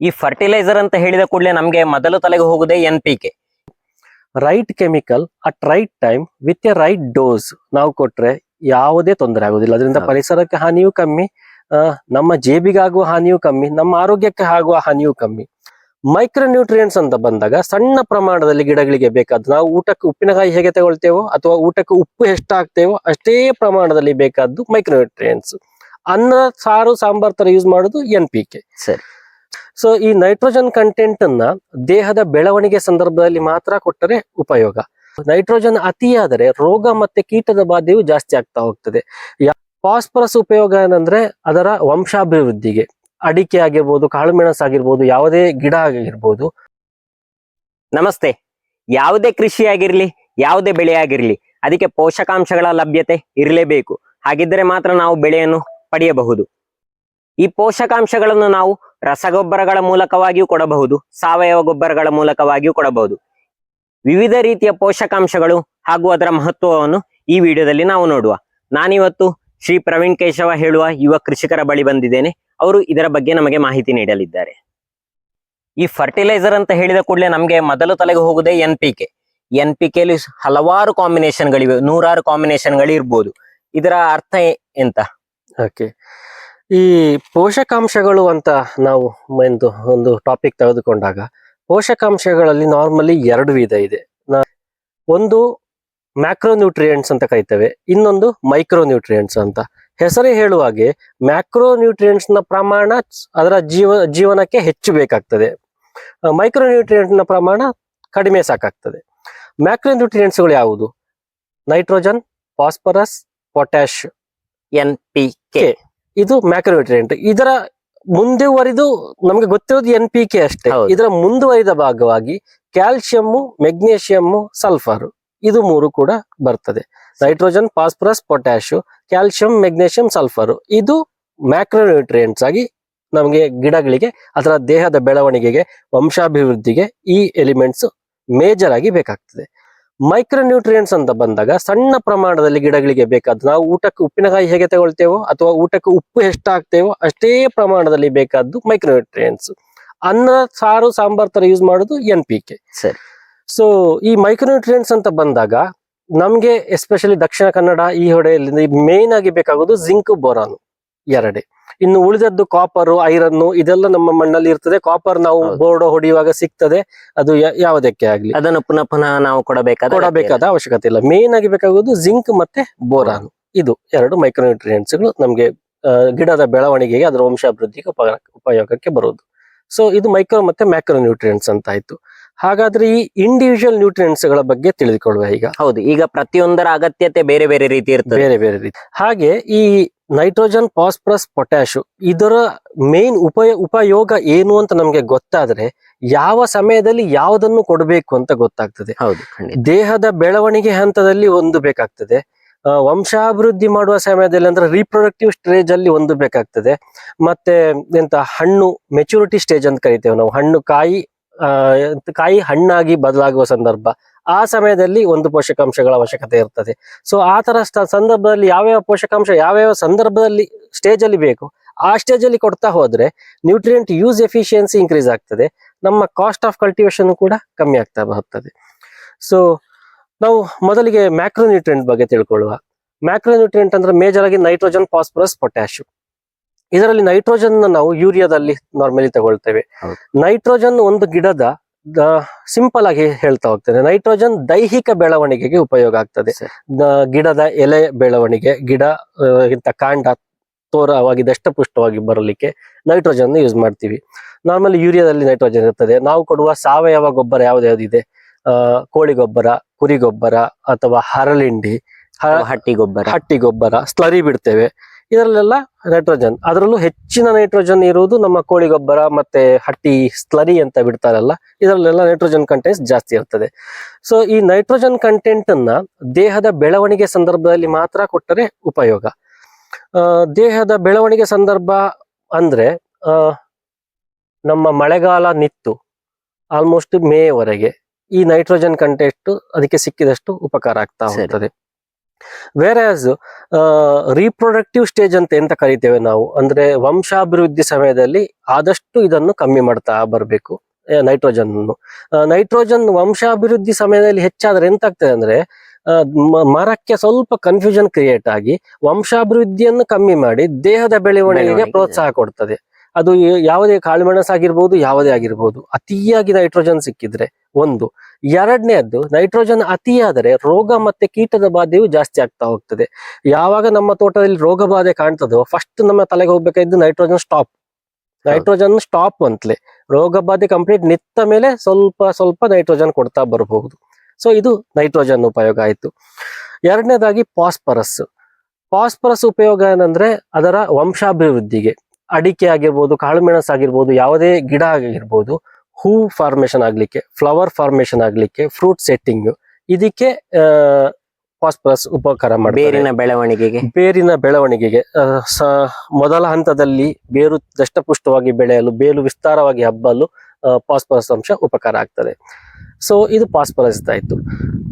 ಈ ಫರ್ಟಿಲೈಸರ್ ಅಂತ ಹೇಳಿದ ಕೂಡಲೇ ನಮಗೆ ಮೊದಲು ತಲೆಗೆ ಹೋಗುದೇ N P K right chemical at right time with a right dose ನಾವು ಕೊಟ್ರೆ ಯಾವುದೇ ತೊಂದರೆ ಆಗುದಿಲ್ಲ. ಅದರಿಂದ ಪರಿಸರಕ್ಕೆ ಹಾನಿಯೂ ಕಮ್ಮಿ ನಮ್ಮ ಜೇಬಿಗಾಗುವ ಹಾನಿಯೂ ಕಮ್ಮಿ ನಮ್ಮ ಆರೋಗ್ಯಕ್ಕೆ ಆಗುವ ಹಾನಿಯೂ ಕಮ್ಮಿ. ಮೈಕ್ರೋ ನ್ಯೂಟ್ರಿಯೆಂಟ್ಸ್ ಅಂತ ಬಂದಾಗ ಸಣ್ಣ ಪ್ರಮಾಣದಲ್ಲಿ ಗಿಡಗಳಿಗೆ ಬೇಕಾದ ನಾವು ಊಟಕ್ಕೆ ಉಪ್ಪಿನಕಾಯಿ ಹೇಗೆ ತಗೊಳ್ತೇವೋ ಅಥವಾ ಊಟಕ್ಕೆ ಉಪ್ಪು ಎಷ್ಟು ಹಾಕ್ತೇವೋ ಅಷ್ಟೇ ಪ್ರಮಾಣದಲ್ಲಿ ಬೇಕಾದ್ದು ಮೈಕ್ರೋ ನ್ಯೂಟ್ರಿಯೆಂಟ್ಸ್ ಅನ್ನ ಸಾರು ಸಾಂಬಾರ್ ತರ ಯೂಸ್ ಮಾಡೋದು ಎನ್ ಪಿ ಕೆ ಸರಿ. ಸೊ ಈ ನೈಟ್ರೋಜನ್ ಕಂಟೆಂಟ್ ಅನ್ನ ದೇಹದ ಬೆಳವಣಿಗೆ ಸಂದರ್ಭದಲ್ಲಿ ಮಾತ್ರ ಕೊಟ್ಟರೆ ಉಪಯೋಗ. ನೈಟ್ರೋಜನ್ ಅತಿಯಾದರೆ ರೋಗ ಮತ್ತೆ ಕೀಟದ ಬಾಧೆಯು ಜಾಸ್ತಿ ಆಗ್ತಾ ಹೋಗ್ತದೆ. ಫಾಸ್ಫರಸ್ ಉಪಯೋಗ ಏನಂದ್ರೆ ಅದರ ವಂಶಾಭಿವೃದ್ಧಿಗೆ. ಅಡಿಕೆ ಆಗಿರ್ಬೋದು, ಕಾಳುಮೆಣಸು ಆಗಿರ್ಬೋದು, ಯಾವುದೇ ಗಿಡ ಆಗಿರ್ಬೋದು. ನಮಸ್ತೆ. ಯಾವುದೇ ಕೃಷಿ ಆಗಿರ್ಲಿ, ಯಾವುದೇ ಬೆಳೆ ಆಗಿರ್ಲಿ, ಅದಕ್ಕೆ ಪೋಷಕಾಂಶಗಳ ಲಭ್ಯತೆ ಇರಲೇಬೇಕು. ಹಾಗಿದ್ದರೆ ಮಾತ್ರ ನಾವು ಬೆಳೆಯನ್ನು ಪಡೆಯಬಹುದು. ಈ ಪೋಷಕಾಂಶಗಳನ್ನು ನಾವು ರಸಗೊಬ್ಬರಗಳ ಮೂಲಕವಾಗಿಯೂ ಕೊಡಬಹುದು, ಸಾವಯವ ಗೊಬ್ಬರಗಳ ಮೂಲಕವಾಗಿಯೂ ಕೊಡಬಹುದು. ವಿವಿಧ ರೀತಿಯ ಪೋಷಕಾಂಶಗಳು ಹಾಗೂ ಅದರ ಮಹತ್ವವನ್ನು ಈ ವಿಡಿಯೋದಲ್ಲಿ ನಾವು ನೋಡುವ. ನಾನಿವತ್ತು ಶ್ರೀ ಪ್ರವೀಣ್ ಕೇಶವ ಹೇಳುವ ಯುವ ಕೃಷಿಕರ ಬಳಿ ಬಂದಿದ್ದೇನೆ. ಅವರು ಇದರ ಬಗ್ಗೆ ನಮಗೆ ಮಾಹಿತಿ ನೀಡಲಿದ್ದಾರೆ. ಈ ಫರ್ಟಿಲೈಸರ್ ಅಂತ ಹೇಳಿದ ಕೂಡಲೇ ನಮಗೆ ಮೊದಲು ತಲೆಗೆ ಹೋಗುದೇ N P K N P ಕೆಲಿ ಹಲವಾರು ಕಾಂಬಿನೇಷನ್ಗಳಿವೆ ನೂರಾರು ಕಾಂಬಿನೇಷನ್ಗಳು ಇರ್ಬೋದು ಇದರ ಅರ್ಥ ಎಂತ? ಓಕೆ. ಈ ಪೋಷಕಾಂಶಗಳು ಅಂತ ನಾವು ಎಂದು ಒಂದು ಟಾಪಿಕ್ ತೆಗೆದುಕೊಂಡಾಗ ಪೋಷಕಾಂಶಗಳಲ್ಲಿ ನಾರ್ಮಲಿ ಎರಡು ವಿಧ ಇದೆ. ಒಂದು ಮ್ಯಾಕ್ರೋ ನ್ಯೂಟ್ರಿಯೆಂಟ್ಸ್ ಅಂತ ಕರಿತೇವೆ ಇನ್ನೊಂದು ಮೈಕ್ರೋ ನ್ಯೂಟ್ರಿಯೆಂಟ್ಸ್ ಅಂತ. ಹೆಸರೇ ಹೇಳುವ ಹಾಗೆ ಮ್ಯಾಕ್ರೋ ನ್ಯೂಟ್ರಿಯೆಂಟ್ಸ್ನ ಪ್ರಮಾಣ ಅದರ ಜೀವ ಜೀವನಕ್ಕೆ ಹೆಚ್ಚು ಬೇಕಾಗ್ತದೆ. ಮೈಕ್ರೋ ನ್ಯೂಟ್ರಿಯೆಂಟ್ನ ಪ್ರಮಾಣ ಕಡಿಮೆ ಸಾಕಾಗ್ತದೆ. ಮ್ಯಾಕ್ರೋ ನ್ಯೂಟ್ರಿಯೆಂಟ್ಸ್ಗಳು ಯಾವುದು? Nitrogen phosphorus potash N P K ಇದು ಮ್ಯಾಕ್ರೋನ್ಯೂಟ್ರಿಯೆಂಟ್ ಇದರ ಮುಂದುವರಿದು ನಮಗೆ ಗೊತ್ತಿರೋದು ಎನ್ ಪಿ ಕೆ ಅಷ್ಟೇ. ಇದರ ಮುಂದುವರಿದ ಭಾಗವಾಗಿ ಕ್ಯಾಲ್ಸಿಯಮ್ಮು ಮೆಗ್ನೇಷಿಯಮ್ಮು ಸಲ್ಫರ್ ಇದು ಮೂರು ಕೂಡ ಬರ್ತದೆ. Nitrogen phosphorus potash calcium magnesium sulphur ಇದು ಮ್ಯಾಕ್ರೋನ್ಯೂಟ್ರಿಯೆಂಟ್ಸ್ ಆಗಿ ನಮಗೆ ಗಿಡಗಳಿಗೆ ಅದರ ದೇಹದ ಬೆಳವಣಿಗೆಗೆ ವಂಶಾಭಿವೃದ್ಧಿಗೆ ಈ ಎಲಿಮೆಂಟ್ಸ್ ಮೇಜರ್ ಆಗಿ ಬೇಕಾಗ್ತದೆ. ಮೈಕ್ರೋ ನ್ಯೂಟ್ರಿಯೆಂಟ್ಸ್ ಅಂತ ಬಂದಾಗ ಸಣ್ಣ ಪ್ರಮಾಣದಲ್ಲಿ ಗಿಡಗಳಿಗೆ ಬೇಕಾದ ನಾವು ಊಟಕ್ಕೆ ಉಪ್ಪಿನಕಾಯಿ ಹೇಗೆ ತಗೊಳ್ತೇವೋ ಅಥವಾ ಊಟಕ್ಕೆ ಉಪ್ಪು ಎಷ್ಟು ಹಾಕ್ತೇವೋ ಅಷ್ಟೇ ಪ್ರಮಾಣದಲ್ಲಿ ಬೇಕಾದ್ದು ಮೈಕ್ರೋ ನ್ಯೂಟ್ರಿಯೆಂಟ್ಸ್ ಅನ್ನ ಸಾರು ಸಾಂಬಾರ್ ತರ ಯೂಸ್ ಮಾಡೋದು ಎನ್ ಪಿ ಕೆ ಸರಿ. ಸೊ ಈ ಮೈಕ್ರೋ ನ್ಯೂಟ್ರಿಯೆಂಟ್ಸ್ ಅಂತ ಬಂದಾಗ ನಮ್ಗೆ ಎಸ್ಪೆಷಲಿ ದಕ್ಷಿಣ ಕನ್ನಡ ಈ ಹೊಡೆಯಲ್ಲಿ ಮೇನ್ ಆಗಿ ಬೇಕಾಗೋದು ಜಿಂಕ್ ಬೋರಾನು ಎರಡೇ. ಇನ್ನು ಉಳಿದದ್ದು ಕಾಪರ್ ಐರನ್ ಇದೆಲ್ಲ ನಮ್ಮ ಮಣ್ಣಲ್ಲಿ ಇರ್ತದೆ. ಕಾಪರ್ ನಾವು. ಬೋರ್ಡ್ ಹೊಡೆಯುವಾಗ ಸಿಗ್ತದೆ. ಅದು ಯಾವುದಕ್ಕೆ ಆಗ್ಲಿ. ಅದನ್ನು ಪುನಃ ಪುನಃ ನಾವು ಕೊಡಬೇಕಾದ ಕೊಡಬೇಕಾದ ಅವಶ್ಯಕತೆ ಇಲ್ಲ. ಮೇನ್ ಆಗಿ ಬೇಕಾಗುವುದು ಜಿಂಕ್ ಮತ್ತೆ ಬೋರಾನ್ ಇದು ಎರಡು ಮೈಕ್ರೋನ್ಯೂಟ್ರಿಯೆಂಟ್ಸ್ಗಳು ನಮಗೆ ಗಿಡದ ಬೆಳವಣಿಗೆಗೆ ಅದರ ವಂಶಾಭಿವೃದ್ಧಿಗೆ ಉಪ ಉಪಯೋಗಕ್ಕೆ ಬರುವುದು. ಸೊ ಇದು ಮೈಕ್ರೋ ಮತ್ತೆ ಮ್ಯಾಕ್ರೋ ನ್ಯೂಟ್ರಿಯೆಂಟ್ಸ್ ಅಂತ ಆಯ್ತು ಹಾಗಾದ್ರೆ ಈ ಇಂಡಿವಿಜುವಲ್ ನ್ಯೂಟ್ರಿಯೆಂಟ್ಸ್ಗಳ ಬಗ್ಗೆ ತಿಳಿದುಕೊಳ್ಳುವ ಈಗ. ಹೌದು. ಈಗ ಪ್ರತಿಯೊಂದರ ಅಗತ್ಯತೆ ಬೇರೆ ಬೇರೆ ರೀತಿ ಇರ್ತದೆ. ಬೇರೆ ಬೇರೆ ರೀತಿ. ಹಾಗೆ ಈ ನೈಟ್ರೋಜನ್ ಫಾಸ್ಫರಸ್ ಪೊಟ್ಯಾಶು ಇದರ ಮೇನ್ ಉಪಯ ಉಪಯೋಗ ಏನು ಅಂತ ನಮಗೆ ಗೊತ್ತಾದ್ರೆ ಯಾವ ಸಮಯದಲ್ಲಿ ಯಾವುದನ್ನು ಕೊಡಬೇಕು ಅಂತ ಗೊತ್ತಾಗ್ತದೆ. ಹೌದು ದೇಹದ ಬೆಳವಣಿಗೆ ಹಂತದಲ್ಲಿ ಒಂದು ಬೇಕಾಗ್ತದೆ. ವಂಶಾಭಿವೃದ್ಧಿ ಮಾಡುವ ಸಮಯದಲ್ಲಿ ಅಂದ್ರೆ ರೀಪ್ರೊಡಕ್ಟಿವ್ ಸ್ಟೇಜ್ ಅಲ್ಲಿ ಒಂದು ಬೇಕಾಗ್ತದೆ. ಮತ್ತೆ ಎಂತ ಹಣ್ಣು ಮೆಚುರಿಟಿ ಸ್ಟೇಜ್ ಅಂತ ಕರಿತೇವೆ ನಾವು. ಹಣ್ಣು ಕಾಯಿ ಆ, ಕಾಯಿ ಹಣ್ಣಾಗಿ ಬದಲಾಗುವ ಸಂದರ್ಭ. ಆ ಸಮಯದಲ್ಲಿ ಒಂದು ಪೋಷಕಾಂಶಗಳ ಅವಶ್ಯಕತೆ ಇರ್ತದೆ. ಸೊ ಆ ತರ ಸಂದರ್ಭದಲ್ಲಿ ಯಾವ್ಯಾವ ಪೋಷಕಾಂಶ ಯಾವ್ಯಾವ ಸಂದರ್ಭದಲ್ಲಿ ಸ್ಟೇಜ್ ಅಲ್ಲಿ ಬೇಕು ಆ ಸ್ಟೇಜ್ ಅಲ್ಲಿ ಕೊಡ್ತಾ ಹೋದ್ರೆ ನ್ಯೂಟ್ರಿಯೆಂಟ್ ಯೂಸ್ ಎಫಿಷಿಯನ್ಸಿ ಇನ್ಕ್ರೀಸ್ ಆಗ್ತದೆ. ನಮ್ಮ ಕಾಸ್ಟ್ ಆಫ್ ಕಲ್ಟಿವೇಶನ್ ಕೂಡ ಕಮ್ಮಿ ಆಗ್ತಾ ಹೋಗ್ತದೆ ಸೊ ನಾವು ಮೊದಲಿಗೆ ಮ್ಯಾಕ್ರೋನ್ಯೂಟ್ರಿಯೆಂಟ್ ಬಗ್ಗೆ ತಿಳ್ಕೊಳ್ಳುವ. ಮ್ಯಾಕ್ರೋನ್ಯೂಟ್ರಿಯೆಂಟ್ ಅಂದ್ರೆ ಮೇಜರ್ ಆಗಿ ನೈಟ್ರೋಜನ್ ಫಾಸ್ಫರಸ್ ಪೊಟ್ಯಾಶ್ ಇದರಲ್ಲಿ ನೈಟ್ರೋಜನ್ ನಾವು ಯೂರಿಯಾದಲ್ಲಿ ನಾರ್ಮಲಿ ತಗೊಳ್ತೇವೆ. ನೈಟ್ರೋಜನ್ ಒಂದು ಗಿಡದ ಸಿಂಪಲ್ ಆಗಿ ಹೇಳ್ತಾ ಹೋಗ್ತೇನೆ. ನೈಟ್ರೋಜನ್ ದೈಹಿಕ ಬೆಳವಣಿಗೆಗೆ ಉಪಯೋಗ ಆಗ್ತದೆ. ಗಿಡದ ಎಲೆ ಬೆಳವಣಿಗೆ ಗಿಡ ಇಂಥ ಕಾಂಡ ತೋರವಾಗಿ ದಷ್ಟಪುಷ್ಟವಾಗಿ ಬರಲಿಕ್ಕೆ ನೈಟ್ರೋಜನ್ ಯೂಸ್ ಮಾಡ್ತೀವಿ. ನಾರ್ಮಲಿ ಯೂರಿಯಾದಲ್ಲಿ ನೈಟ್ರೋಜನ್ ಇರ್ತದೆ. ನಾವು ಕೊಡುವ ಸಾವಯವ ಗೊಬ್ಬರ ಯಾವ್ದ್ಯಾವ್ದಿದೆ? ಕೋಳಿ ಗೊಬ್ಬರ ಕುರಿ ಗೊಬ್ಬರ ಅಥವಾ ಹರಳಿಂಡಿ ಹಟ್ಟಿ ಗೊಬ್ಬರ. ಹಟ್ಟಿ ಗೊಬ್ಬರ ಸ್ಲರಿ ಬಿಡ್ತೇವೆ. ಇದರಲ್ಲೆಲ್ಲ ನೈಟ್ರೋಜನ್ ಅದರಲ್ಲೂ ಹೆಚ್ಚಿನ ನೈಟ್ರೋಜನ್ ಇರುವುದು ನಮ್ಮ ಕೋಳಿ ಗೊಬ್ಬರ ಮತ್ತೆ ಹಟ್ಟಿ ಸ್ಲರಿ ಅಂತ ಬಿಡ್ತಾರಲ್ಲ ಇದರಲ್ಲೆಲ್ಲ ನೈಟ್ರೋಜನ್ ಕಂಟೆಂಟ್ಸ್ ಜಾಸ್ತಿ ಇರ್ತದೆ. ಸೊ ಈ ನೈಟ್ರೋಜನ್ ಕಂಟೆಂಟ್ ಅನ್ನ ದೇಹದ ಬೆಳವಣಿಗೆ ಸಂದರ್ಭದಲ್ಲಿ ಮಾತ್ರ ಕೊಟ್ಟರೆ ಉಪಯೋಗ. ದೇಹದ ಬೆಳವಣಿಗೆ ಸಂದರ್ಭ ಅಂದ್ರೆ ನಮ್ಮ ಮಳೆಗಾಲ ನಿತ್ತು ಆಲ್ಮೋಸ್ಟ್ ಮೇವರೆಗೆ ಈ ನೈಟ್ರೋಜನ್ ಕಂಟೆಂಟ್ ಅದಕ್ಕೆ ಸಿಕ್ಕಿದಷ್ಟು ಉಪಕಾರ ಆಗ್ತಾ. ಹೋಗ್ತದೆ. ವೇರ್ ರೀಪ್ರೊಡಕ್ಟಿವ್ ಸ್ಟೇಜ್ ಅಂತ ಎಂತ ಕರಿತೇವೆ ನಾವು? ಅಂದ್ರೆ ವಂಶಾಭಿವೃದ್ಧಿ ಸಮಯದಲ್ಲಿ ಆದಷ್ಟು ಇದನ್ನು ಕಮ್ಮಿ ಮಾಡ್ತಾ ಬರಬೇಕು ನೈಟ್ರೋಜನ್ ನೈಟ್ರೋಜನ್ ವಂಶಾಭಿವೃದ್ಧಿ ಸಮಯದಲ್ಲಿ ಹೆಚ್ಚಾದ್ರೆ ಎಂತಾಗ್ತದೆ ಅಂದ್ರೆ ಮರಕ್ಕೆ ಸ್ವಲ್ಪ ಕನ್ಫ್ಯೂಷನ್ ಕ್ರಿಯೇಟ್ ಆಗಿ ವಂಶಾಭಿವೃದ್ಧಿಯನ್ನು ಕಮ್ಮಿ ಮಾಡಿ ದೇಹದ ಬೆಳವಣಿಗೆಗೆ ಬೆಳವಣಿಗೆ. ಪ್ರೋತ್ಸಾಹ ಕೊಡ್ತದೆ. ಅದು ಯಾವುದೇ ಕಾಳುಮೆಣಸು ಆಗಿರ್ಬೋದು, ಯಾವುದೇ ಆಗಿರ್ಬೋದು, ಅತಿಯಾಗಿ ನೈಟ್ರೋಜನ್ ಸಿಕ್ಕಿದ್ರೆ ಒಂದು. ಎರಡನೇದ್ದು ನೈಟ್ರೋಜನ್ ಅತಿಯಾದರೆ ರೋಗ ಮತ್ತೆ ಕೀಟದ ಬಾಧೆಯು ಜಾಸ್ತಿ ಆಗ್ತಾ ಹೋಗ್ತದೆ. ಯಾವಾಗ ನಮ್ಮ ತೋಟದಲ್ಲಿ ರೋಗ ಬಾಧೆ ಕಾಣ್ತದೋ ಫಸ್ಟ್ ನಮ್ಮ ತಲೆಗೆ ಹೋಗ್ಬೇಕಾದ್ದು ನೈಟ್ರೋಜನ್ ಸ್ಟಾಪ್ ನೈಟ್ರೋಜನ್ ಸ್ಟಾಪ್ ಅಂತಲೇ. ರೋಗ ಬಾಧೆ ಕಂಪ್ಲೀಟ್ ನಿತ್ತ ಮೇಲೆ ಸ್ವಲ್ಪ ಸ್ವಲ್ಪ ನೈಟ್ರೋಜನ್ ಕೊಡ್ತಾ ಬರಬಹುದು. ಸೊ ಇದು ನೈಟ್ರೋಜನ್ ಉಪಯೋಗ ಆಯಿತು. ಎರಡನೇದಾಗಿ ಪಾಸ್ಪರಸ್ ಪಾಸ್ಪರಸ್ ಉಪಯೋಗ ಏನಂದ್ರೆ ಅದರ ವಂಶಾಭಿವೃದ್ಧಿಗೆ. ಅಡಿಕೆ ಆಗಿರ್ಬೋದು ಕಾಳುಮೆಣಸು ಆಗಿರ್ಬೋದು ಯಾವುದೇ ಗಿಡ ಆಗಿರ್ಬೋದು ಹೂ ಫಾರ್ಮೇಶನ್ ಆಗಲಿಕ್ಕೆ ಫ್ಲವರ್ ಫಾರ್ಮೇಶನ್ ಆಗಲಿಕ್ಕೆ ಫ್ರೂಟ್ ಸೆಟ್ಟಿಂಗ್ ಇದಕ್ಕೆ ಫಾಸ್ಫರಸ್ ಉಪಕಾರ ಮಾಡಿ ಬೇರಿನ ಬೆಳವಣಿಗೆಗೆ. ಬೇರಿನ ಬೆಳವಣಿಗೆಗೆ ಮೊದಲ ಹಂತದಲ್ಲಿ ಬೇರು ದಷ್ಟಪುಷ್ಟವಾಗಿ ಬೆಳೆಯಲು ಬೇರು ವಿಸ್ತಾರವಾಗಿ ಹಬ್ಬಲು ಫಾಸ್ಫರಸ್ ಅಂಶ ಉಪಕಾರ ಆಗ್ತದೆ. ಸೊ ಇದು ಫಾಸ್ಫರಸ್ ಆಯಿತು.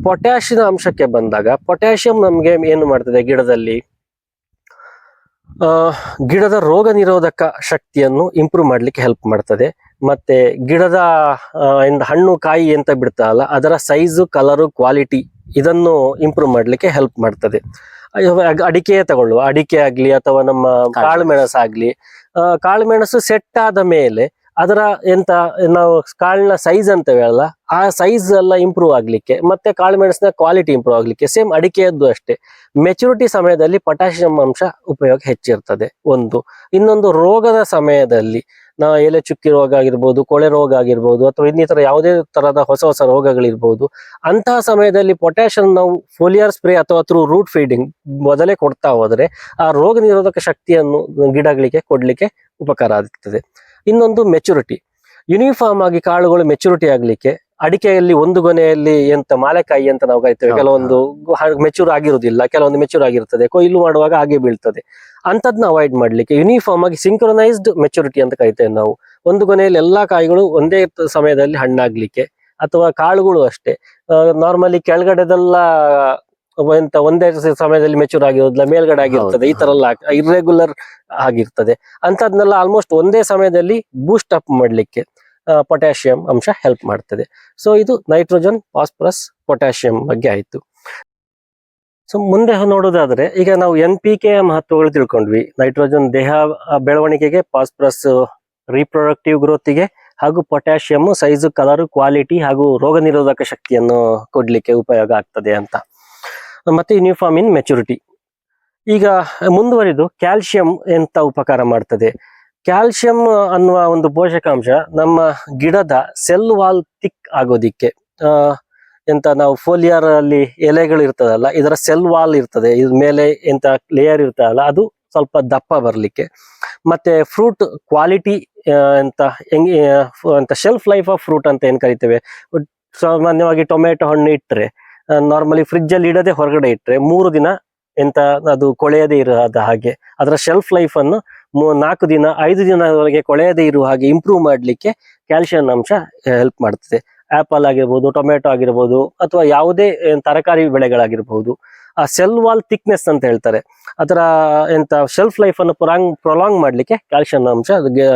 ಪೊಟ್ಯಾಷಿಯಂ ಅಂಶಕ್ಕೆ ಬಂದಾಗ ಪೊಟ್ಯಾಷಿಯಂ ನಮಗೆ ಏನು ಮಾಡ್ತದೆ ಗಿಡದಲ್ಲಿ? ಗಿಡದ ರೋಗ ನಿರೋಧಕ ಶಕ್ತಿಯನ್ನು ಇಂಪ್ರೂವ್ ಮಾಡಲಿಕ್ಕೆ ಹೆಲ್ಪ್ ಮಾಡ್ತದೆ. ಮತ್ತೆ ಗಿಡದ ಹಣ್ಣು ಕಾಯಿ ಅಂತ ಬಿಡ್ತಾರಲ್ಲ ಅದರ ಸೈಜು ಕಲರು ಕ್ವಾಲಿಟಿ ಇದನ್ನು ಇಂಪ್ರೂವ್ ಮಾಡಲಿಕ್ಕೆ ಹೆಲ್ಪ್ ಮಾಡ್ತದೆ. ಅಡಿಕೆ ತಗೊಳ್ಳುವ ಅಡಿಕೆ ಆಗ್ಲಿ ಅಥವಾ ನಮ್ಮ ಕಾಳು ಆಗಲಿ ಮೆಣಸು. ಆಗ್ಲಿ ಆ, ಕಾಳು ಮೆಣಸು ಸೆಟ್ ಆದ ಮೇಲೆ ಅದರ ಎಂತ, ನಾವು ಕಾಳಿನ ಸೈಜ್ ಅಂತ ಹೇಳಲ್ಲ ಆ ಸೈಜ್ ಎಲ್ಲ ಇಂಪ್ರೂವ್ ಆಗ್ಲಿಕ್ಕೆ, ಮತ್ತೆ ಕಾಳು ಮೆಣಸಿನ ಕ್ವಾಲಿಟಿ ಇಂಪ್ರೂವ್ ಆಗ್ಲಿಕ್ಕೆ ಸೇಮ್ ಅಡಿಕೆಯದ್ದು ಅಷ್ಟೇ. ಮೆಚುರಿಟಿ ಸಮಯದಲ್ಲಿ ಪೊಟ್ಯಾಷಿಯಂ ಅಂಶ ಉಪಯೋಗ ಹೆಚ್ಚಿರ್ತದೆ, ಒಂದು. ಇನ್ನೊಂದು ರೋಗದ ಸಮಯದಲ್ಲಿ, ನಾ ಎಲೆ ಚುಕ್ಕಿ ರೋಗ ಆಗಿರ್ಬೋದು, ಕೊಳೆ ರೋಗ ಆಗಿರ್ಬೋದು, ಅಥವಾ ಇನ್ನಿತರ ಯಾವುದೇ ತರಹದ ಹೊಸ ಹೊಸ ರೋಗಗಳಿರ್ಬೋದು, ಅಂತಹ ಸಮಯದಲ್ಲಿ ಪೊಟ್ಯಾಷಿಯಂ ನಾವು ಫೋಲಿಯರ್ ಸ್ಪ್ರೇ ಅಥವಾ ಥ್ರೂ ರೂಟ್ ಫೀಡಿಂಗ್ ಮೊದಲೇ ಕೊಡ್ತಾ ಹೋದರೆ, ಆ ರೋಗ ನಿರೋಧಕ ಶಕ್ತಿಯನ್ನು ಗಿಡಗಳಿಗೆ ಕೊಡಲಿಕ್ಕೆ ಉಪಕಾರ ಆಗ್ತದೆ. ಇನ್ನೊಂದು ಮೆಚುರಿಟಿ ಯೂನಿಫಾರ್ಮ್ ಆಗಿ ಕಾಳುಗಳು ಮೆಚುರಿಟಿ ಆಗ್ಲಿಕ್ಕೆ ಅಡಿಕೆಯಲ್ಲಿ ಒಂದು ಗೊನೆಯಲ್ಲಿ ಎಂತ ಮಾಲೆಕಾಯಿ ಅಂತ ನಾವು ಕರಿತೇವೆ ಕೆಲವೊಂದು ಮೆಚೂರ್ ಆಗಿರುವುದಿಲ್ಲ ಕೆಲವೊಂದು ಮೆಚೂರ್ ಆಗಿರ್ತದೆ. ಕೊಯ್ಲು ಮಾಡುವಾಗ ಹಾಗೆ ಬೀಳ್ತದೆ. ಅಂತದ್ನ ಅವಾಯ್ಡ್ ಮಾಡ್ಲಿಕ್ಕೆ ಯೂನಿಫಾರ್ಮ್ ಆಗಿ ಸಿಂಕ್ರೊನೈಸ್ಡ್ ಮೆಚುರಿಟಿ ಅಂತ ಕರಿತೇವೆ ನಾವು. ಒಂದು ಗೊನೆಯಲ್ಲಿ ಎಲ್ಲಾ ಕಾಯಿಗಳು ಒಂದೇ ಸಮಯದಲ್ಲಿ ಹಣ್ಣಾಗ್ಲಿಕ್ಕೆ ಅಥವಾ ಕಾಳುಗಳು ಅಷ್ಟೇ. ನಾರ್ಮಲಿ ಕೆಳಗಡೆದೆಲ್ಲ ಎಂತ ಒಂದೇ ಸಮಯದಲ್ಲಿ ಮೆಚೂರ್ ಆಗಿರೋದಿಲ್ಲ ಮೇಲ್ಗಡೆ ಆಗಿರ್ತದೆ ಈ ತರ ಎಲ್ಲ ಇರ್ರೆಗ್ಯುಲರ್ ಆಗಿರ್ತದೆ. ಅಂತದ್ನೆಲ್ಲ ಆಲ್ಮೋಸ್ಟ್ ಒಂದೇ ಸಮಯದಲ್ಲಿ ಬೂಸ್ಟ್ ಅಪ್ ಮಾಡ್ಲಿಕ್ಕೆ ಪೊಟ್ಯಾಷಿಯಂ ಅಂಶ ಹೆಲ್ಪ್ ಮಾಡ್ತದೆ. ಸೊ ಇದು ನೈಟ್ರೋಜನ್ ಫಾಸ್ಫರಸ್ ಪೊಟ್ಯಾಷಿಯಂ ಬಗ್ಗೆ ಆಯ್ತು. ಸೊ ಮುಂದೆ ನೋಡೋದಾದ್ರೆ ಈಗ ನಾವು ಎನ್ ಪಿ ಕೆ ಮಹತ್ವಗಳು ತಿಳ್ಕೊಂಡ್ವಿ. ನೈಟ್ರೋಜನ್ ದೇಹ ಬೆಳವಣಿಗೆಗೆ ಫಾಸ್ಫರಸ್ ರೀಪ್ರೊಡಕ್ಟಿವ್ ಗ್ರೋತಿಗೆ ಹಾಗೂ ಪೊಟ್ಯಾಷಿಯಂ ಸೈಜ್ ಕಲರ್ ಕ್ವಾಲಿಟಿ ಹಾಗೂ ರೋಗ ನಿರೋಧಕ ಶಕ್ತಿಯನ್ನು ಕೊಡ್ಲಿಕ್ಕೆ ಉಪಯೋಗ ಆಗ್ತದೆ ಅಂತ. ಮತ್ತೆ ಯೂನಿಫಾರ್ಮ್ ಇನ್ ಮೆಚುರಿಟಿ ಈಗ ಮುಂದುವರಿದು ಕ್ಯಾಲ್ಶಿಯಂ ಎಂತ ಉಪಕಾರ ಮಾಡ್ತದೆ? ಕ್ಯಾಲ್ಶಿಯಂ ಅನ್ನುವ ಒಂದು ಪೋಷಕಾಂಶ ನಮ್ಮ ಗಿಡದ ಸೆಲ್ ವಾಲ್ ತಿಕ್ ಆಗೋದಿಕ್ಕೆ. ಎಂತ ನಾವು ಫೋಲಿಯರ್ ಅಲ್ಲಿ ಎಲೆಗಳು ಇರ್ತದಲ್ಲ, ಇದರ ಸೆಲ್ ವಾಲ್ ಇರ್ತದೆ, ಇದ್ರ ಮೇಲೆ ಎಂತ ಲೇಯರ್ ಇರ್ತದಲ್ಲ, ಅದು ಸ್ವಲ್ಪ ದಪ್ಪ ಬರಲಿಕ್ಕೆ. ಮತ್ತೆ ಫ್ರೂಟ್ ಕ್ವಾಲಿಟಿ ಎಂತ ಹೆಂಗ್ ಅಂತ ಶೆಲ್ಫ್ ಲೈಫ್ ಆಫ್ ಫ್ರೂಟ್ ಅಂತ ಏನ್ ಕರಿತೇವೆ? ಸಾಮಾನ್ಯವಾಗಿ ಟೊಮೆಟೊ ಹಣ್ಣು ಇಟ್ರೆ ನಾರ್ಮಲಿ ಫ್ರಿಜ್ ಅಲ್ಲಿ ಇಡದೆ ಹೊರಗಡೆ ಇಟ್ಟರೆ ಮೂರು ದಿನ ಎಂತ ಅದು ಕೊಳೆಯದೇ ಇರದ ಹಾಗೆ, ಅದರ ಶೆಲ್ಫ್ ಲೈಫ್ ಅನ್ನು ನಾಲ್ಕು ದಿನ, ಐದು ದಿನದವರೆಗೆ ಕೊಳೆಯದೇ ಇರುವ ಹಾಗೆ ಇಂಪ್ರೂವ್ ಮಾಡಲಿಕ್ಕೆ ಕ್ಯಾಲ್ಸಿಯಂ ಅಂಶ ಹೆಲ್ಪ್ ಮಾಡ್ತದೆ. ಆಪಲ್ ಆಗಿರ್ಬೋದು ಟೊಮೆಟೊ ಆಗಿರ್ಬೋದು, ಅಥವಾ ಯಾವುದೇ ತರಕಾರಿ ಬೆಳೆಗಳಾಗಿರ್ಬೋದು, ಆ ಸೆಲ್ ವಾಲ್ ಥಿಕ್ನೆಸ್ ಅಂತ ಹೇಳ್ತಾರೆ, ಅದರ, ಎಂತ ಶೆಲ್ಫ್ ಲೈಫ್ ಅನ್ನು ಪ್ರೊಲಾಂಗ್ ಮಾಡಲಿಕ್ಕೆ ಕ್ಯಾಲ್ಸಿಯಂ ಅಂಶ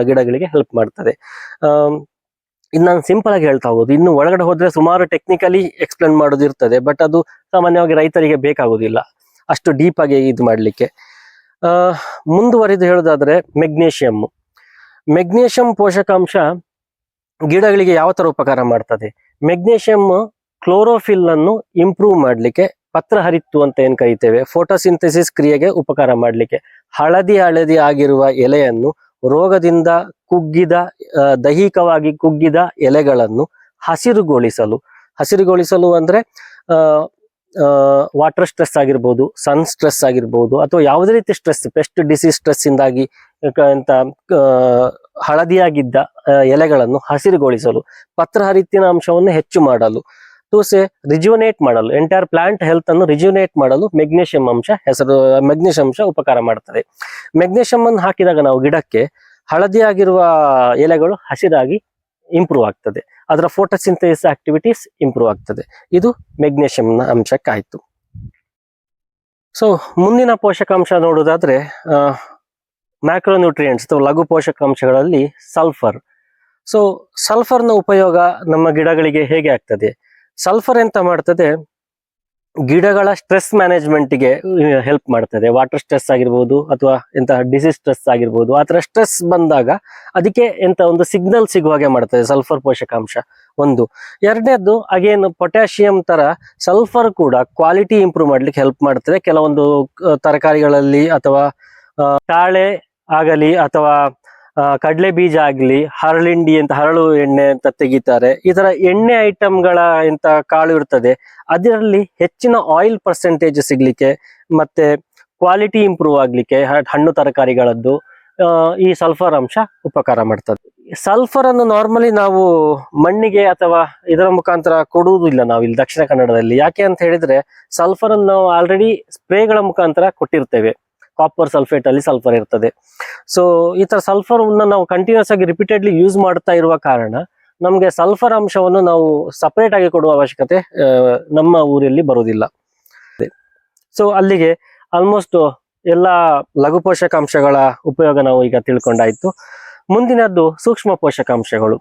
ಗಿಡಗಳಿಗೆ ಹೆಲ್ಪ್ ಮಾಡ್ತದೆ. ಇನ್ನು ನಾನು ಸಿಂಪಲ್ ಆಗಿ ಹೇಳ್ತಾ ಹೋಗೋದು. ಇನ್ನು ಒಳಗಡೆ ಹೋದ್ರೆ ಸುಮಾರು ಟೆಕ್ನಿಕಲಿ ಎಕ್ಸ್ಪ್ಲೇನ್ ಮಾಡೋದಿರ್ತದೆ ಬಟ್ ಅದು ಸಾಮಾನ್ಯವಾಗಿ ರೈತರಿಗೆ ಬೇಕಾಗುದಿಲ್ಲ. ಅಷ್ಟು ಡೀಪ್ ಆಗಿ ಇದು ಮಾಡ್ಲಿಕ್ಕೆ. ಮುಂದುವರಿದು ಹೇಳೋದಾದ್ರೆ ಮೆಗ್ನೀಷಿಯಂ ಮೆಗ್ನೀಷಿಯಂ ಪೋಷಕಾಂಶ ಗಿಡಗಳಿಗೆ ಯಾವ ತರ ಉಪಕಾರ ಮಾಡ್ತದೆ? ಮೆಗ್ನೀಷಿಯಂ ಕ್ಲೋರೋಫಿಲ್ ಅನ್ನು ಇಂಪ್ರೂವ್ ಮಾಡ್ಲಿಕ್ಕೆ ಪತ್ರ ಹರಿತು ಅಂತ ಏನು ಕರಿತೇವೆ? ಫೋಟೋಸಿಂಥೆಸಿಸ್ ಕ್ರಿಯೆಗೆ ಉಪಕಾರ ಮಾಡ್ಲಿಕ್ಕೆ. ಹಳದಿ ಹಳದಿ ಆಗಿರುವ ಎಲೆಯನ್ನು ರೋಗದಿಂದ ಕುಗ್ಗಿದ ದೈಹಿಕವಾಗಿ ಕುಗ್ಗಿದ ಎಲೆಗಳನ್ನು ಹಸಿರುಗೊಳಿಸಲು. ಹಸಿರುಗೊಳಿಸಲು ಅಂದ್ರೆ ವಾಟರ್ ಸ್ಟ್ರೆಸ್ ಆಗಿರ್ಬೋದು ಸನ್ ಸ್ಟ್ರೆಸ್ ಆಗಿರ್ಬೋದು, ಅಥವಾ ಯಾವುದೇ ರೀತಿ ಸ್ಟ್ರೆಸ್ ಪೆಸ್ಟ್ ಡಿಸೀಸ್ ಸ್ಟ್ರೆಸ್ ಇಂದಾಗಿ ಅಂತ ಹಳದಿಯಾಗಿದ್ದ ಎಲೆಗಳನ್ನು ಹಸಿರುಗೊಳಿಸಲು, ಪತ್ರ ಹರಿತಿನ ಅಂಶವನ್ನು ಹೆಚ್ಚು ಮಾಡಲು. ಟು ಸೇ ರಿಜ್ಯೂನೇಟ್ ಮಾಡಲು ಎಂಟೈರ್ ಪ್ಲಾಂಟ್ ಹೆಲ್ತ್ ಅನ್ನು ರಿಜ್ಯುನೇಟ್ ಮಾಡಲು ಮೆಗ್ನೀಷಿಯಂ ಅಂಶ, ಹೆಸರು ಮೆಗ್ನೀಷಿಯಂ ಅಂಶ ಉಪಕಾರ ಮಾಡುತ್ತದೆ ಮೆಗ್ನೀಷಿಯಂ ಅನ್ನು ಹಾಕಿದಾಗ ನಾವು ಗಿಡಕ್ಕೆ ಹಳದಿಯಾಗಿರುವ ಎಲೆಗಳು ಹಸಿರಾಗಿ ಇಂಪ್ರೂವ್ ಆಗ್ತದೆ. ಅದರ ಫೋಟೋಸಿಂಥೆಸಿಸ್ ಆಕ್ಟಿವಿಟೀಸ್ ಇಂಪ್ರೂವ್ ಆಗ್ತದೆ. ಇದು ಮೆಗ್ನೀಷಿಯಂನ ಅಂಶಕ್ಕಾಯಿತು. ಸೊ ಮುಂದಿನ ಪೋಷಕಾಂಶ ನೋಡುವುದಾದ್ರೆ ಮ್ಯಾಕ್ರೋನ್ಯೂಟ್ರಿಯೆಂಟ್ಸ್ ಅಥವಾ ಲಘು ಪೋಷಕಾಂಶಗಳಲ್ಲಿ ಸಲ್ಫರ್ ಸೊ ಸಲ್ಫರ್ನ ಉಪಯೋಗ ನಮ್ಮ ಗಿಡಗಳಿಗೆ ಹೇಗೆ ಆಗ್ತದೆ? ಸಲ್ಫರ್ ಎಂತ ಮಾಡ್ತದೆ? ಗಿಡಗಳ ಸ್ಟ್ರೆಸ್ ಮ್ಯಾನೇಜ್ಮೆಂಟ್ಗೆ ಹೆಲ್ಪ್ ಮಾಡ್ತದೆ. ವಾಟರ್ ಸ್ಟ್ರೆಸ್ ಆಗಿರ್ಬೋದು ಅಥವಾ ಎಂತಹ ಡಿಸೀಸ್ ಸ್ಟ್ರೆಸ್ ಆಗಿರ್ಬೋದು, ಆ ಥರ ಸ್ಟ್ರೆಸ್ ಬಂದಾಗ ಅದಕ್ಕೆ ಎಂತ ಒಂದು ಸಿಗ್ನಲ್ ಸಿಗುವ ಹಾಗೆ ಮಾಡ್ತದೆ ಸಲ್ಫರ್ ಪೋಷಕಾಂಶ ಒಂದು. ಎರಡನೇದು ಅಗೇನ್ ಪೊಟ್ಯಾಷಿಯಂ ತರ ಸಲ್ಫರ್ ಕೂಡ ಕ್ವಾಲಿಟಿ ಇಂಪ್ರೂವ್ ಮಾಡ್ಲಿಕ್ಕೆ ಹೆಲ್ಪ್ ಮಾಡ್ತದೆ. ಕೆಲವೊಂದು ತರಕಾರಿಗಳಲ್ಲಿ ಅಥವಾ ತಾಳೆ ಆಗಲಿ ಅಥವಾ ಕಡ್ಲೆ ಬೀಜ ಆಗ್ಲಿ, ಹರಳಿಂಡಿ ಅಂತ ಹರಳು ಎಣ್ಣೆ ಅಂತ ತೆಗಿತಾರೆ. ಈ ತರ ಎಣ್ಣೆ ಐಟಮ್ಗಳ ಎಂತ ಕಾಳು ಇರ್ತದೆ. ಅದರಲ್ಲಿ ಹೆಚ್ಚಿನ ಆಯಿಲ್ ಪರ್ಸೆಂಟೇಜ್ ಸಿಗ್ಲಿಕ್ಕೆ ಮತ್ತೆ ಕ್ವಾಲಿಟಿ ಇಂಪ್ರೂವ್ ಆಗ್ಲಿಕ್ಕೆ ಹಣ್ಣು ತರಕಾರಿಗಳದ್ದು ಈ ಸಲ್ಫರ್ ಅಂಶ ಉಪಕಾರ ಮಾಡ್ತದೆ. ಸಲ್ಫರ್ ಅನ್ನು ನಾರ್ಮಲಿ ನಾವು ಮಣ್ಣಿಗೆ ಅಥವಾ ಇದರ ಮುಖಾಂತರ ಕೊಡುವುದಿಲ್ಲ ನಾವು ಇಲ್ಲಿ ದಕ್ಷಿಣ ಕನ್ನಡದಲ್ಲಿ. ಯಾಕೆ ಅಂತ ಹೇಳಿದ್ರೆ ಸಲ್ಫರ್ ಅನ್ನು ನಾವು ಆಲ್ರೆಡಿ ಸ್ಪ್ರೇಗಳ ಮುಖಾಂತರ ಕೊಟ್ಟಿರ್ತೇವೆ. ಕಾಪರ್ ಸಲ್ಫೇಟ್ ಅಲ್ಲಿ ಸಲ್ಫರ್ ಇರ್ತದೆ. ಸೊ ಈ ತರ ಸಲ್ಫರ್ ನಾವು ಕಂಟಿನ್ಯೂಸ್ ಆಗಿ ರಿಪೀಟೆಡ್ಲಿ ಯೂಸ್ ಮಾಡ್ತಾ ಇರುವ ಕಾರಣ ನಮಗೆ ಸಲ್ಫರ್ ಅಂಶವನ್ನು ನಾವು ಸಪರೇಟ್ ಆಗಿ ಕೊಡುವ ಅವಶ್ಯಕತೆ ನಮ್ಮ ಊರಲ್ಲಿ ಬರುವುದಿಲ್ಲ. ಸೊ ಅಲ್ಲಿಗೆ ಆಲ್ಮೋಸ್ಟ್ ಎಲ್ಲ ಲಘು ಪೋಷಕಾಂಶಗಳ ಉಪಯೋಗ ನಾವು ಈಗ ತಿಳ್ಕೊಂಡಾಯ್ತು. ಮುಂದಿನದ್ದು ಸೂಕ್ಷ್ಮ ಪೋಷಕಾಂಶಗಳು.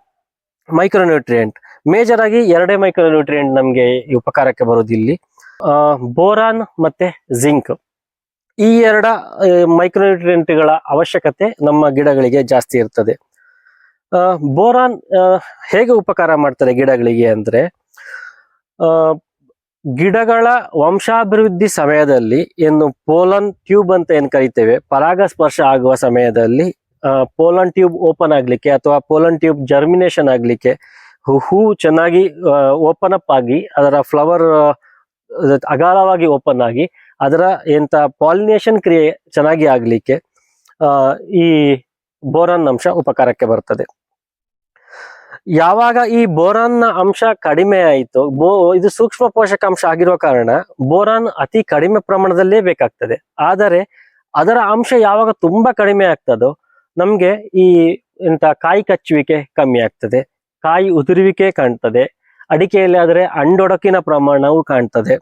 ಮೈಕ್ರೋನ್ಯೂಟ್ರಿಯೆಂಟ್ ಮೇಜರ್ ಆಗಿ ಎರಡೇ ಮೈಕ್ರೋನ್ಯೂಟ್ರಿಯೆಂಟ್ ನಮಗೆ ಉಪಕಾರಕ್ಕೆ ಬರೋದಿಲ್ಲಿ ಬೋರಾನ್ ಮತ್ತೆ ಜಿಂಕ್. ಈ ಎರಡ ಮೈಕ್ರೋನ್ಯೂಟ್ರಿಯೆಂಟ್ಗಳ ಅವಶ್ಯಕತೆ ನಮ್ಮ ಗಿಡಗಳಿಗೆ ಜಾಸ್ತಿ ಇರ್ತದೆ. ಬೋರಾನ್ ಹೇಗೆ ಉಪಕಾರ ಮಾಡ್ತಾರೆ ಗಿಡಗಳಿಗೆ ಅಂದ್ರೆ ಗಿಡಗಳ ವಂಶಾಭಿವೃದ್ಧಿ ಸಮಯದಲ್ಲಿ ಏನು ಪೋಲನ್ ಟ್ಯೂಬ್ ಅಂತ ಏನು ಕರಿತೇವೆ, ಪರಾಗಸ್ಪರ್ಶ ಆಗುವ ಸಮಯದಲ್ಲಿ ಪೋಲನ್ ಟ್ಯೂಬ್ ಓಪನ್ ಆಗಲಿಕ್ಕೆ ಅಥವಾ ಪೋಲನ್ ಟ್ಯೂಬ್ ಜರ್ಮಿನೇಷನ್ ಆಗಲಿಕ್ಕೆ ಹೂ- ಚೆನ್ನಾಗಿ ಓಪನ್ ಅಪ್ ಆಗಿ, ಅದರ ಫ್ಲವರ್ ಅಗಾಲವಾಗಿ ಓಪನ್ ಆಗಿ ಅದರ ಎಂತ ಪಾಲಿನೇಷನ್ ಕ್ರಿಯೆ ಚೆನ್ನಾಗಿ ಆಗ್ಲಿಕ್ಕೆ ಈ ಬೋರಾನ್ ಅಂಶ ಉಪಕಾರಕ್ಕೆ ಬರ್ತದೆ. ಯಾವಾಗ ಈ ಬೋರಾನ್ನ ಅಂಶ ಕಡಿಮೆ ಆಯಿತು, ಬೋ, ಇದು ಸೂಕ್ಷ್ಮ ಪೋಷಕಾಂಶ ಆಗಿರುವ ಕಾರಣ ಬೋರಾನ್ ಅತಿ ಕಡಿಮೆ ಪ್ರಮಾಣದಲ್ಲೇ ಬೇಕಾಗ್ತದೆ. ಆದರೆ ಅದರ ಅಂಶ ಯಾವಾಗ ತುಂಬಾ ಕಡಿಮೆ ಆಗ್ತದೋ, ನಮ್ಗೆ ಈ ಎಂತ ಕಾಯಿ ಕಚ್ಚುವಿಕೆ ಕಮ್ಮಿ ಆಗ್ತದೆ. ಕಾಯಿ ಉದುರುವಿಕೆ ಕಾಣ್ತದೆ. ಅಡಿಕೆಯಲ್ಲಿ ಆದ್ರೆ ಅಂಡೊಡಕಿನ ಪ್ರಮಾಣವು ಕಾಣ್ತದೆ.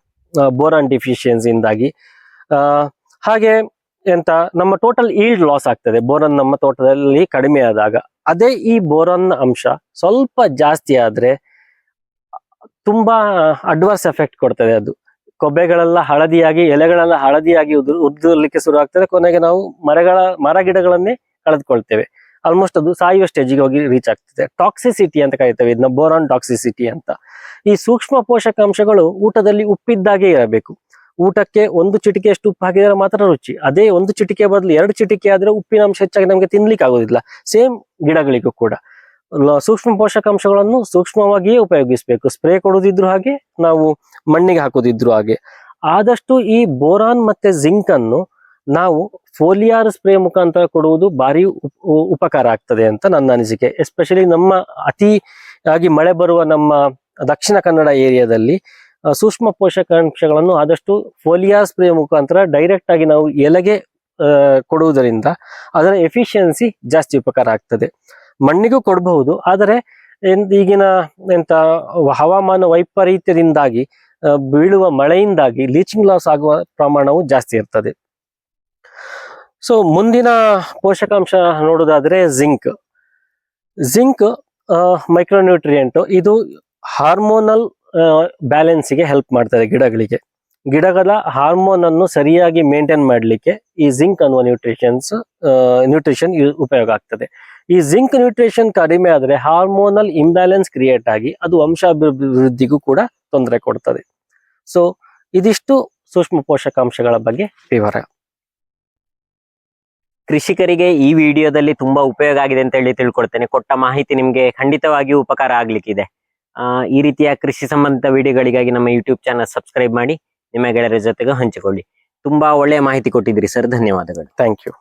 ಬೋರಾನ್ ಡಿಫಿಷಿಯನ್ಸಿಯಿಂದಾಗಿ. ಹಾಗೆ ಎಂತ, ನಮ್ಮ ಟೋಟಲ್ ಈಲ್ಡ್ ಲಾಸ್ ಆಗ್ತದೆ. ಬೋರನ್ ನಮ್ಮ ತೋಟದಲ್ಲಿ ಕಡಿಮೆ ಆದಾಗ. ಅದೇ ಈ ಬೋರನ್ ಅಂಶ ಸ್ವಲ್ಪ ಜಾಸ್ತಿ ಆದ್ರೆ ತುಂಬಾ ಅಡ್ವರ್ಸ್ ಎಫೆಕ್ಟ್ ಕೊಡ್ತದೆ ಅದು. ಕೊಬ್ಬೆಗಳೆಲ್ಲ ಹಳದಿಯಾಗಿ, ಎಲೆಗಳೆಲ್ಲ ಹಳದಿಯಾಗಿ ಉದುರು, ಉದುರ್ಲಿಕ್ಕೆ ಶುರು ಆಗ್ತದೆ. ಕೊನೆಗೆ ನಾವು ಮರಗಳ ಮರ ಗಿಡಗಳನ್ನೇ ಕಳೆದುಕೊಳ್ತೇವೆ. ಆಲ್ಮೋಸ್ಟ್ ಅದು ಸಾಯುವ ಸ್ಟೇಜಿಗೆ ಹೋಗಿ ರೀಚ್ ಆಗ್ತದೆ. ಟಾಕ್ಸಿಸಿಟಿ ಅಂತ ಕರಿತೇವೆ, ಇದನ್ನ ಬೋರಾನ್ ಟಾಕ್ಸಿಸಿಟಿ ಅಂತ. ಈ ಸೂಕ್ಷ್ಮ ಪೋಷಕಾಂಶಗಳು ಊಟದಲ್ಲಿ ಉಪ್ಪಿದ್ದಾಗೆ ಇರಬೇಕು. ಊಟಕ್ಕೆ ಒಂದು ಚಿಟಿಕೆಯಷ್ಟು ಉಪ್ಪು ಹಾಕಿದರೆ ಮಾತ್ರ ರುಚಿ. ಅದೇ ಒಂದು ಚಿಟಿಕೆ ಬದಲು ಎರಡು ಚಿಟಿಕೆ ಆದ್ರೆ ಉಪ್ಪಿನ ಅಂಶ ಹೆಚ್ಚಾಗಿ ನಮಗೆ ತಿನ್ಲಿಕ್ಕೆ ಆಗೋದಿಲ್ಲ ಸೇಮ್ ಗಿಡಗಳಿಗೂ ಕೂಡ. ಸೂಕ್ಷ್ಮ ಪೋಷಕಾಂಶಗಳನ್ನು ಸೂಕ್ಷ್ಮವಾಗಿಯೇ ಉಪಯೋಗಿಸಬೇಕು. ಸ್ಪ್ರೇ ಕೊಡೋದಿದ್ರು ಹಾಗೆ, ನಾವು ಮಣ್ಣಿಗೆ ಹಾಕೋದಿದ್ರು ಹಾಗೆ. ಆದಷ್ಟು ಈ ಬೋರಾನ್ ಮತ್ತೆ ಜಿಂಕ್ ಅನ್ನು ನಾವು ಫೋಲಿಯಾರ್ ಸ್ಪ್ರೇ ಮುಖಾಂತರ ಕೊಡುವುದು ಭಾರಿ ಉಪಕಾರ ಆಗ್ತದೆ ಅಂತ ನನ್ನ ಅನಿಸಿಕೆ. ಎಸ್ಪೆಷಲಿ ನಮ್ಮ ಅತಿ ಆಗಿ ಮಳೆ ಬರುವ ನಮ್ಮ ದಕ್ಷಿಣ ಕನ್ನಡ ಏರಿಯಾದಲ್ಲಿ ಸೂಕ್ಷ್ಮ ಪೋಷಕಾಂಶಗಳನ್ನು ಆದಷ್ಟು ಫೋಲಿಯಾರ್ ಸ್ಪ್ರೇ ಮುಖಾಂತರ ಡೈರೆಕ್ಟ್ ಆಗಿ ನಾವು ಎಲೆಗೆ ಕೊಡುವುದರಿಂದ ಅದರ ಎಫಿಷಿಯನ್ಸಿ ಜಾಸ್ತಿ ಉಪಕಾರ ಆಗ್ತದೆ. ಮಣ್ಣಿಗೂ ಕೊಡಬಹುದು, ಆದರೆ ಈಗಿನ ಎಂತ ಹವಾಮಾನ ವೈಪರೀತ್ಯದಿಂದಾಗಿ ಬೀಳುವ ಮಳೆಯಿಂದಾಗಿ ಲೀಚಿಂಗ್ ಲಾಸ್ ಆಗುವ ಪ್ರಮಾಣವು ಜಾಸ್ತಿ ಇರ್ತದೆ. ಸೊ ಮುಂದಿನ ಪೋಷಕಾಂಶ ನೋಡೋದಾದ್ರೆ ಜಿಂಕ್. ಜಿಂಕ್ ಮೈಕ್ರೋನ್ಯೂಟ್ರಿಯೆಂಟ್ ಇದು ಹಾರ್ಮೋನಲ್ ಬ್ಯಾಲೆನ್ಸಿಗೆ ಹೆಲ್ಪ್ ಮಾಡ್ತದೆ ಗಿಡಗಳಿಗೆ. ಗಿಡಗಳ ಹಾರ್ಮೋನ್ ಅನ್ನು ಸರಿಯಾಗಿ ಮೇಂಟೈನ್ ಮಾಡಲಿಕ್ಕೆ ಈ ಜಿಂಕ್ ಅನ್ನುವ ನ್ಯೂಟ್ರಿಷನ್ಸ್ ನ್ಯೂಟ್ರಿಷನ್ ಉಪಯೋಗ ಆಗ್ತದೆ. ಈ ಜಿಂಕ್ ನ್ಯೂಟ್ರಿಷನ್ ಕಡಿಮೆ ಆದ್ರೆ ಹಾರ್ಮೋನಲ್ ಇಂಬ್ಯಾಲೆನ್ಸ್ ಕ್ರಿಯೇಟ್ ಆಗಿ ಅದು ವಂಶಾಭಿವೃದ್ಧಿಗೂ ಕೂಡ ತೊಂದರೆ ಕೊಡ್ತದೆ. ಸೊ ಇದಿಷ್ಟು ಸೂಕ್ಷ್ಮ ಪೋಷಕಾಂಶಗಳ ಬಗ್ಗೆ ವಿವರ. ಕೃಷಿಕರಿಗೆ ಈ ವಿಡಿಯೋದಲ್ಲಿ ತುಂಬಾ ಉಪಯೋಗ ಆಗಿದೆ ಅಂತ ಹೇಳಿ ತಿಳ್ಕೊಳ್ತೇನೆ ಕೊಟ್ಟ ಮಾಹಿತಿ ನಿಮಗೆ ಖಂಡಿತವಾಗಿಯೂ ಉಪಕಾರ ಆಗ್ಲಿಕ್ಕಿದೆ. ಈ ರೀತಿಯ ಕೃಷಿ ಸಂಬಂಧಿತ ವಿಡಿಯೋಗಳಿಗಾಗಿ ನಮ್ಮ ಯೂಟ್ಯೂಬ್ ಚಾನಲ್ ಸಬ್ಸ್ಕ್ರೈಬ್ ಮಾಡಿ, ನಿಮ್ಮ ಗೆಳೆಯರ ಜೊತೆಗೆ ಹಂಚಿಕೊಳ್ಳಿ. ತುಂಬಾ ಒಳ್ಳೆಯ ಮಾಹಿತಿ ಕೊಟ್ಟಿದ್ರಿ ಸರ್. ಧನ್ಯವಾದಗಳು. Thank you